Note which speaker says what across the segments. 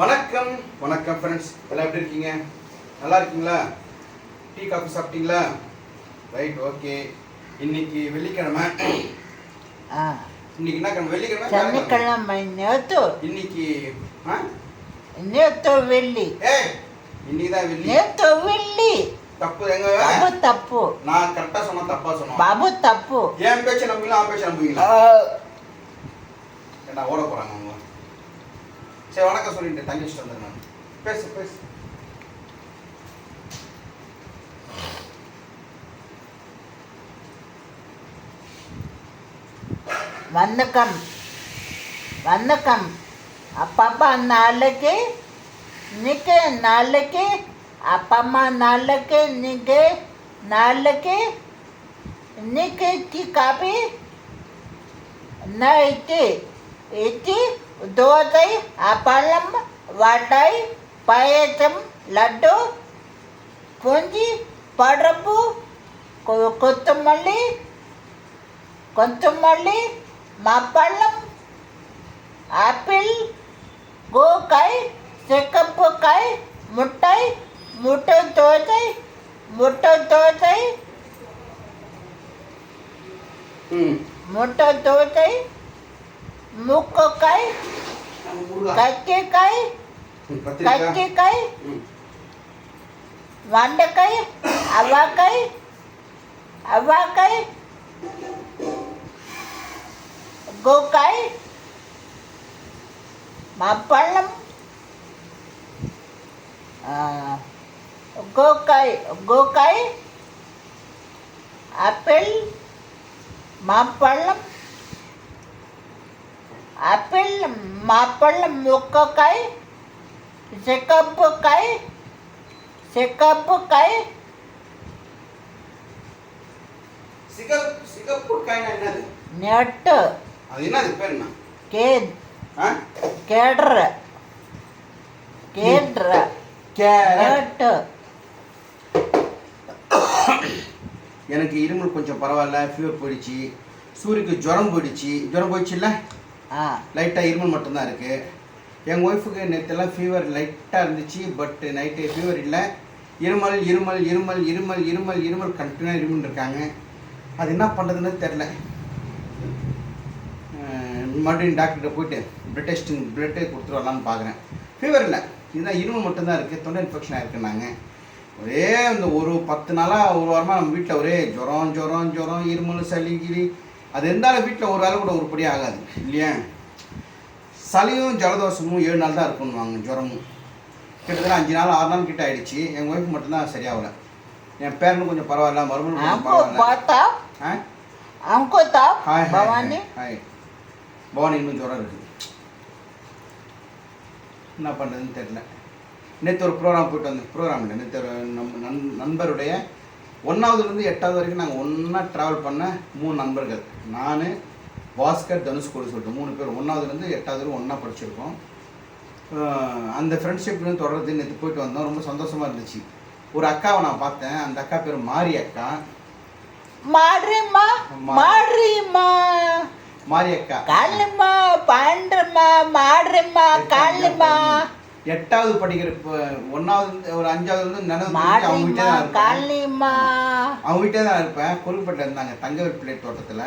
Speaker 1: வணக்கம் வணக்கம் ஃப்ரெண்ட்ஸ் எல்லாம் எப்படி இருக்கீங்க நல்லா இருக்கீங்களா டீ காஃபி சாப்பிட்டீங்களா ரைட் ஓகே இன்னைக்கு வெள்ளிக்கிழமை இன்னைக்கு என்ன கிழமை வெள்ளிக்கிழமை
Speaker 2: சனிக்கிழமை நேத்து இன்னைக்கு நேத்து வெள்ளி
Speaker 1: ஏய் இன்னைக்கு தான்
Speaker 2: வெள்ளி நேத்து வெள்ளி தப்பு எங்க பாபு தப்பு
Speaker 1: நான் கரெக்டா சொன்னா தப்பா
Speaker 2: சொன்னேன் பாபு தப்பு
Speaker 1: ஏன் பேச்சு நம்புவீங்களா ஆ பேச்சு நம்புவீங்களா என்ன ஓட போறாங்க அவங்க சரி வணக்கம் சொல்லிட்டு தங்கிட்டு வந்தேன் நான் பேசு பேசு
Speaker 2: வணக்கம் வணக்கம் அப்பப்பா நாளைக்கு நீக்கு நாளைக்கு அப்பம்மா நாளைக்கு நீக்கு நாளைக்கு నీకు కాపీ నా ఇచ్చి ఇచ్చి దోదై అపళం వడై పాయసం లడ్డు పొంజి పడపు కొత్తమల్లి కొంతమల్లి మపళ్ళం ఆపిల్ గోకాయ చెక్కప్పకాయ ముట్టాయి ముట్ట తోచాయి ముట్ట తోచాయి ముట్ట తోచాయి मुको कई कक्के कई कक्के कई हम्म। वंड कई अवा कई अवा कई गो कई मापलम गो कई गो कई एप्पल मापलम ஆப்பிள் மாப்பிள் మొక్కకాయ సికప్పుకాయ సికప్పుకాయ
Speaker 1: சிகப்பு சிகப்பு காய்னா என்னது நெட்டு அது
Speaker 2: கேரட்
Speaker 1: எனக்கு இருமல் கொஞ்சம் பரவாயில்ல ஃபீவர் போயிடுச்சு சூரியக்கு ஜுரம் போயிடுச்சு ஜுரம் போயிடுச்சுல்ல லைட்டாக இருமல் மட்டும்தான் இருக்குது எங்கள் ஒய்ஃபுக்கு நேற்றுலாம் ஃபீவர் லைட்டாக இருந்துச்சு பட் நைட்டு ஃபீவர் இல்லை இருமல் இருமல் இருமல் இருமல் இருமல் இருமல் கண்டினியூ இருமல் இருக்காங்க அது என்ன பண்ணுறதுன்னு தெரில மறுபடியும் டாக்டர்கிட்ட போயிட்டு பிளட் டெஸ்ட்டு பிளட்டே கொடுத்துட்டு வரலாம்னு பார்க்குறேன் ஃபீவர் இல்லை இதுதான் இருமல் மட்டும்தான் இருக்குது தொண்டை இன்ஃபெக்ஷன் ஆகிருக்குனாங்க ஒரே இந்த ஒரு பத்து நாளாக ஒரு வாரமாக நம்ம வீட்டில் ஒரே ஜுரம் ஜுரம் ஜுரம் இருமல் சளி கிளி அது இருந்தாலும் வீட்டில் ஒரு வேலை கூட உருப்படி ஆகாது இல்லையா சளியும் ஜலதோஷமும் ஏழு நாள் தான் வாங்க ஜுரமும் கிட்டத்தட்ட அஞ்சு நாள் ஆறு நாள் கிட்ட ஆயிடுச்சு எங்கள் ஒய்ஃப் மட்டும்தான் சரியாகல என் பேரனும் கொஞ்சம் பரவாயில்ல
Speaker 2: மறுபடியும் பார்த்தா பவானி
Speaker 1: இன்னும் ஜுரம் இருக்குது என்ன பண்ணுறதுன்னு தெரில நேற்று ஒரு ப்ரோக்ராம் போயிட்டு வந்தேன் ப்ரோக்ராம் இல்லை நேற்று ஒரு நம் நண்பருடைய ஒன்றாவதுலேருந்து எட்டாவது வரைக்கும் நாங்கள் ஒன்றா ட்ராவல் பண்ண மூணு நண்பர்கள் நான் பாஸ்கர் தனுஷ்கோடி சொல்லிட்டு மூணு பேர் ஒன்றாவதுலேருந்து எட்டாவது வரைக்கும் ஒன்றா படிச்சிருக்கோம் அந்த ஃப்ரெண்ட்ஷிப்லேருந்து தொடர்ந்து நேற்று போயிட்டு வந்தோம் ரொம்ப சந்தோஷமாக இருந்துச்சு ஒரு அக்காவை நான் பார்த்தேன் அந்த அக்கா பேர் மாரி அக்கா
Speaker 2: மாடுறேம்மா மாடுறேம்மா மாரி அக்கா காலம்மா பாண்டம்மா மாடுறேம்மா காலம்மா
Speaker 1: எட்டாவது படிக்கிற ஒன்னாவது ஒரு அஞ்சாவதுலேருந்து நடந்து
Speaker 2: அவங்க தான் இருப்பேன்
Speaker 1: அவங்க இருந்தாங்க தான் இருப்பேன் தோட்டத்துல இருந்தாங்க தோட்டத்தில்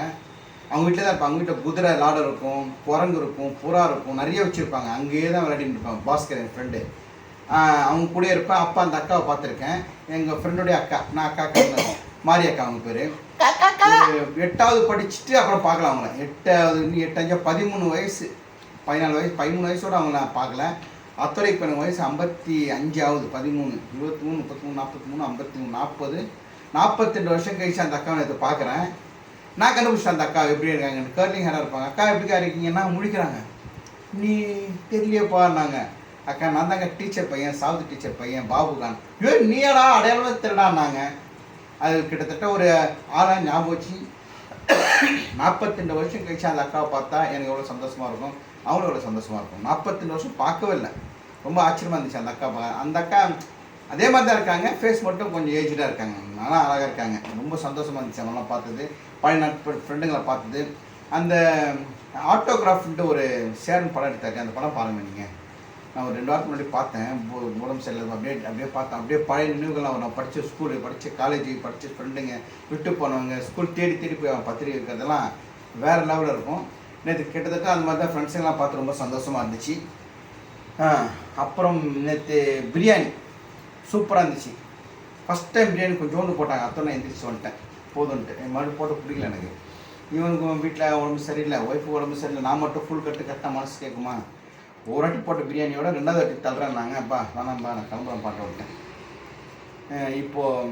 Speaker 1: அவங்க வீட்டில் தான் இருப்பாங்க அவங்க வீட்டில் குதிரை லாடம் இருக்கும் குரங்கு இருக்கும் புறா இருக்கும் நிறைய வச்சுருப்பாங்க அங்கேயே தான் விளையாடிட்டு இருப்பாங்க பாஸ்கர் என் ஃப்ரெண்டு அவங்க கூட இருப்பேன் அப்பா அந்த அக்காவை பார்த்துருக்கேன் எங்கள் ஃப்ரெண்டோடைய அக்கா நான் அக்கா அக்கா மாரி அக்கா அவங்க
Speaker 2: பேர்
Speaker 1: எட்டாவது படிச்சுட்டு அப்புறம் பார்க்கலாம் அவங்கள எட்டாவது எட்டஞ்சா பதிமூணு வயசு பதினாலு வயசு பதிமூணு வயசோட அவங்க நான் பார்க்கல அத்துறை பெண் வயசு ஐம்பத்தி அஞ்சாவது பதிமூணு இருபத்தி மூணு முப்பத்தி மூணு நாற்பத்தி மூணு ஐம்பத்தி மூணு நாற்பது நாற்பத்தெண்டு வருஷம் கழிச்சு அந்த அக்காவை நேற்று பார்க்குறேன் நான் கண்டுபிடிச்சேன் அந்த அக்கா எப்படி இருக்காங்கன்னு கேர்லிங் ஹேராக இருப்பாங்க அக்கா எப்படிக்கா இருக்கீங்கன்னா முழிக்கிறாங்க நீ தெரியலையப்பா நாங்கள் அக்கா நான் தாங்க டீச்சர் பையன் சாவுத் டீச்சர் பையன் பாபுகான் ஐயோ நீடா அடையாளமாக திருடான்னாங்க அது கிட்டத்தட்ட ஒரு ஆறாம் ஞாபகம் வச்சு நாற்பத்தெண்டு வருஷம் கழிச்சு அந்த அக்காவை பார்த்தா எனக்கு எவ்வளோ சந்தோஷமாக இருக்கும் அவங்களும் எவ்வளோ சந்தோஷமாக இருக்கும் நாற்பத்தெண்டு வருஷம் பார்க்கவே இல்லை ரொம்ப ஆச்சரியமாக இருந்துச்சு அந்த அக்கா பார்க்க அந்த அக்கா அதே மாதிரி தான் இருக்காங்க ஃபேஸ் மட்டும் கொஞ்சம் ஏஜ்டாக இருக்காங்க நல்லா அழகாக இருக்காங்க ரொம்ப சந்தோஷமாக இருந்துச்சு அவங்களாம் பார்த்தது பழைய நாட்கள் ஃப்ரெண்டுங்களை பார்த்தது அந்த ஆட்டோகிராஃப்ன்ட்டு ஒரு சேரன் படம் எடுத்தாரு அந்த படம் பாருங்கள் நீங்கள் நான் ஒரு ரெண்டு வாரத்துக்கு முன்னாடி பார்த்தேன் உடம்பு சரியில்லை அப்படியே அப்படியே பார்த்தேன் அப்படியே பழைய நினைவுகள் நான் படித்த ஸ்கூலு படித்த காலேஜ் படித்த ஃப்ரெண்டுங்க விட்டு போனவங்க ஸ்கூல் தேடி தேடி போய் அவன் பத்திரிகை இருக்கிறதெல்லாம் வேறு லெவலில் இருக்கும் நேற்று கிட்டத்தட்ட அந்த மாதிரி தான் ஃப்ரெண்ட்ஸுங்கெல்லாம் பார்த்து ரொம்ப சந்தோஷமாக இருந்துச்சு அப்புறம் நேற்று பிரியாணி சூப்பராக இருந்துச்சு ஃபஸ்ட் டைம் பிரியாணி கொஞ்சோண்டு போட்டாங்க அத்தனை எந்திரிச்சு வந்துட்டேன் போதும்ன்ட்டு என் மறுபடியும் போட்டு பிடிக்கல எனக்கு இவனுக்கு வீட்டில் உடம்பு சரியில்லை ஒய்ஃபுக்கு உடம்பு சரியில்லை நான் மட்டும் ஃபுல் கட்டு கட்டின மனசு கேட்குமா ஒரு வாட்டி போட்ட பிரியாணியோட ரெண்டாவது வாட்டி தள்ளுறேன் நாங்கள் அப்பா வேணாம்பா நான் கிளம்புறேன் பாட்டு விட்டேன் இப்போது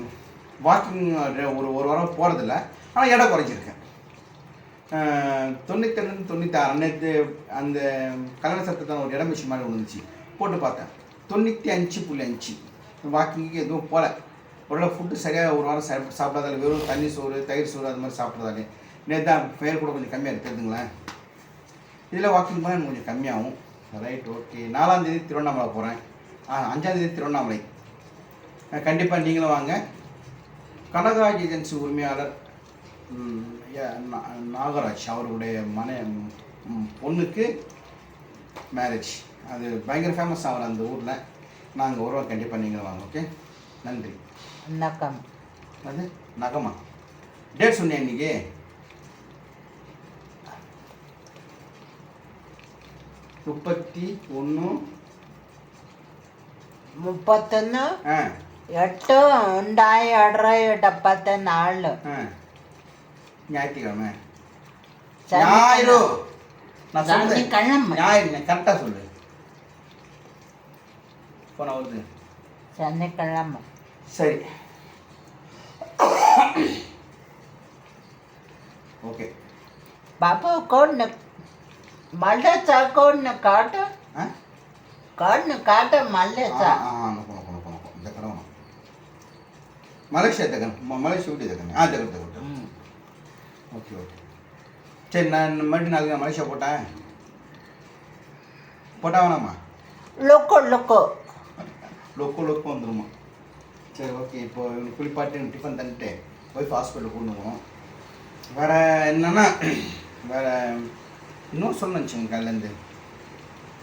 Speaker 1: வாக்கிங் ஒரு ஒரு வாரம் போகிறதில்ல ஆனால் இடம் குறைஞ்சிருக்கேன் தொண்ணூத்தெண்டு தொண்ணூத்தாறு அன்னைக்கு அந்த கலவை சத்தத்தில் ஒரு இடம் மிஷின் மாதிரி விழுந்துச்சு போட்டு பார்த்தேன் தொண்ணூற்றி அஞ்சு புள்ளி அஞ்சு வாக்கிங்க்கு எதுவும் போகல ஒரு ஃபுட்டு சரியாக ஒரு வாரம் சாப்பிட சாப்பிடாதால வெறும் தண்ணி சோறு தயிர் சோறு அது மாதிரி சாப்பிட்றதாலே நேற்று தான் ஃபேர் கூட கொஞ்சம் கம்மியாக இருக்கிறதுங்களேன் இதில் வாக்கிங் போனால் எனக்கு கொஞ்சம் கம்மியாகும் ரைட் ஓகே நாலாந்தேதி திருவண்ணாமலை போகிறேன் ஆ அஞ்சாந்தேதி திருவண்ணாமலை கண்டிப்பாக நீங்களும் வாங்க கனகராஜ் ஏஜென்சி உரிமையாளர் நாகராஜ் அவருடைய மன பொண்ணுக்கு மேரேஜ் அது பயங்கர ஃபேமஸ் ஆகிற அந்த ஊரில் நாங்கள் ஒரு வாரம் கண்டிப்பாக நீங்கள் வாங்க ஓகே நன்றி நகம் அது நகமா டேட் சொன்னேன் இன்னைக்கு முப்பத்தி ஒன்று
Speaker 2: முப்பத்தொன்று எட்டு ரெண்டாயிரம் எட்டு டப்பத்து நாலு
Speaker 1: ஞாயிற்றுக்கிழமை ஞாயிறு நான் சொல்றேன் கிழமை ஞாயிறு கரெக்டாக சொல்லு போன வருது
Speaker 2: சனிக்கிழமை
Speaker 1: சரி ஓகே
Speaker 2: பாபு கோன்னு மல்ல சாக்கோன்னு காட்டு கோன்னு காட்டு மல்ல சா
Speaker 1: மலேசியா தகன் மலேசியா விட்டு தகன் ஆ தகன் தகன் ஓகே ஓகே சரி நான் இந்த மாதிரி நாளைக்கு நான் மலேசியா போட்டேன் போட்டா வேணாமா
Speaker 2: லொக்கோ லொக்கோ
Speaker 1: லொக்கோ லொக்கோ வந்துடுமா சரி ஓகே இப்போ குளிப்பாட்டு டிஃபன் தந்துட்டு போய் ஹாஸ்பிட்டல் கொண்டுவோம் வேற என்னன்னா வேறு இன்னும் சொல்லணும் வச்சுங்க காலேருந்து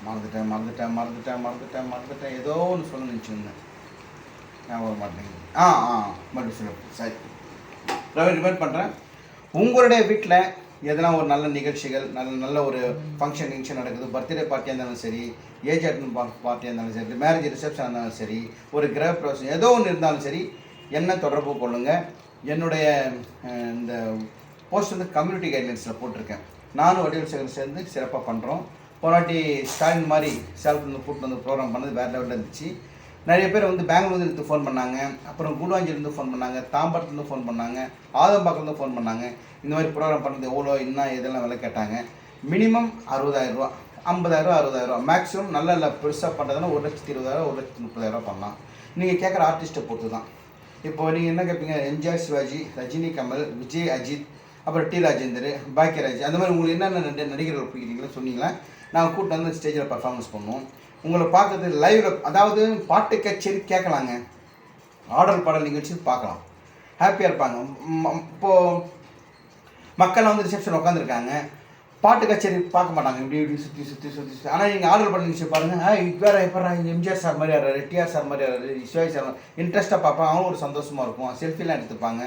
Speaker 1: மறந்துட்டேன் மறந்துட்டேன் மறந்துட்டேன் மறந்துட்டேன் மறந்துட்டேன் ஏதோ ஒன்று சொல்லணும் வச்சுருந்தேன் நான் வர மாட்டேங்குது ஆ ஆ மறுபடியும் சொல்ல சரி ரவி ரிமைண்ட் பண்ணுறேன் உங்களுடைய வீட்டில் எதனா ஒரு நல்ல நிகழ்ச்சிகள் நல்ல நல்ல ஒரு ஃபங்க்ஷன் ஃபங்க்ஷன் நடக்குது பர்த்டே பார்ட்டியாக இருந்தாலும் சரி ஏஜ் அட்டன் பார்ட்டியாக இருந்தாலும் சரி மேரேஜ் ரிசப்ஷன் இருந்தாலும் சரி ஒரு கிரக பிரவசம் ஏதோ ஒன்று இருந்தாலும் சரி என்ன தொடர்பு கொள்ளுங்கள் என்னுடைய இந்த போஸ்ட் வந்து கம்யூனிட்டி கைட்லைன்ஸில் போட்டிருக்கேன் நானும் வடிவல் சேகர் சேர்ந்து சிறப்பாக பண்ணுறோம் போராட்டி ஸ்டாலின் மாதிரி சேலத்துலேருந்து கூப்பிட்டு வந்து ப்ரோக்ராம் பண்ணது வேறு லெவலில் இருந்துச்சு நிறைய பேர் வந்து பெங்களூர்லேருந்து ஃபோன் பண்ணாங்க அப்புறம் குடுவாஞ்சிலேருந்து ஃபோன் பண்ணாங்க தாம்பரத்துலேருந்து ஃபோன் பண்ணாங்க ஆதம்பாக்கிலேருந்து ஃபோன் பண்ணாங்க இந்த மாதிரி ப்ரோக்ராம் பண்ணுறது எவ்வளோ என்ன இதெல்லாம் விலை கேட்டாங்க மினிமம் அறுபதாயிரரூவா ஐம்பதாயிரரூவா அறுபதாயிரரூவா மேக்ஸிமம் நல்ல நல்ல பெருசாக பண்ணுறதுனா ஒரு லட்சத்தி இருபதாயிரம் ஒரு லட்சத்தி முப்பதாயிரரூவா பண்ணலாம் நீங்கள் கேட்குற ஆர்டிஸ்ட்டை பொறுத்து தான் இப்போ நீங்கள் என்ன கேட்பீங்க எம்ஜிஆர் சிவாஜி ரஜினி கமல் விஜய் அஜித் அப்புறம் டி ராஜேந்தர் பாக்கியராஜ் அந்த மாதிரி உங்களுக்கு என்னென்ன நடிகர்கள் பிடிக்கிறீங்களோ சொன்னீங்களா நாங்கள் கூட்டம் வந்து ஸ்டேஜில் பர்ஃபார்மன்ஸ் பண்ணுவோம் உங்களை பார்க்கறது லைவ்ல அதாவது பாட்டு கச்சேரி கேட்கலாங்க ஆடல் பாடல் நிகழ்ச்சி பார்க்கலாம் ஹாப்பியாக இருப்பாங்க இப்போது மக்கள் வந்து ரிசப்ஷன் உட்காந்துருக்காங்க பாட்டு கச்சேரி பார்க்க மாட்டாங்க இப்படி இப்படி சுற்றி சுற்றி சுற்றி சுற்றி ஆனால் நீங்கள் ஆர்டர் பண்ணி நிகழ்ச்சி பாருங்கள் ஆ வேறு எப்போ எம்ஜிஆர் சார் மாதிரி ஆறாரு டிஆர் சார் மாதிரி ஆறாரு சிவாஜி சார் இன்ட்ரெஸ்ட்டாக பார்ப்பாங்க அவங்களும் ஒரு சந்தோஷமாக இருக்கும் செல்ஃபிலாம் எடுத்துப்பாங்க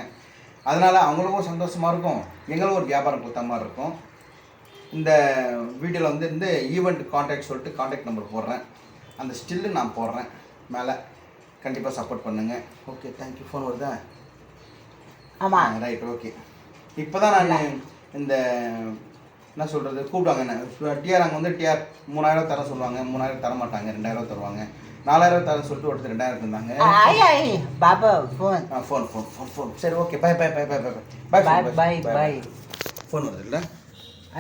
Speaker 1: அதனால் அவங்களுக்கும் சந்தோஷமாக இருக்கும் எங்களும் ஒரு வியாபாரம் கொடுத்த மாதிரி இருக்கும் இந்த வீடியோவில் வந்து இந்த ஈவெண்ட் காண்டாக்ட் சொல்லிட்டு காண்டாக்ட் நம்பர் போடுறேன் அந்த ஸ்டில்லு நான் போடுறேன் மேலே கண்டிப்பாக சப்போர்ட் பண்ணுங்கள் ஓகே தேங்க்யூ ஃபோன் வருதா ஆமாம் ரைட் ஓகே இப்போ தான் நான் இந்த என்ன சொல்கிறது கூப்பிடுவாங்க என்ன டிஆர் அங்கே வந்து டிஆர் மூணாயிரம் தர சொல்லுவாங்க மூணாயிரம் தர மாட்டாங்க ரெண்டாயிரம் தருவாங்க நாலாயிரம் தர சொல்லிட்டு ஒருத்தர் ரெண்டாயிரம் இருந்தாங்க phone phone phone phone phone சரி okay bye bye bye bye bye bye bye bye bye phone வருது இல்லை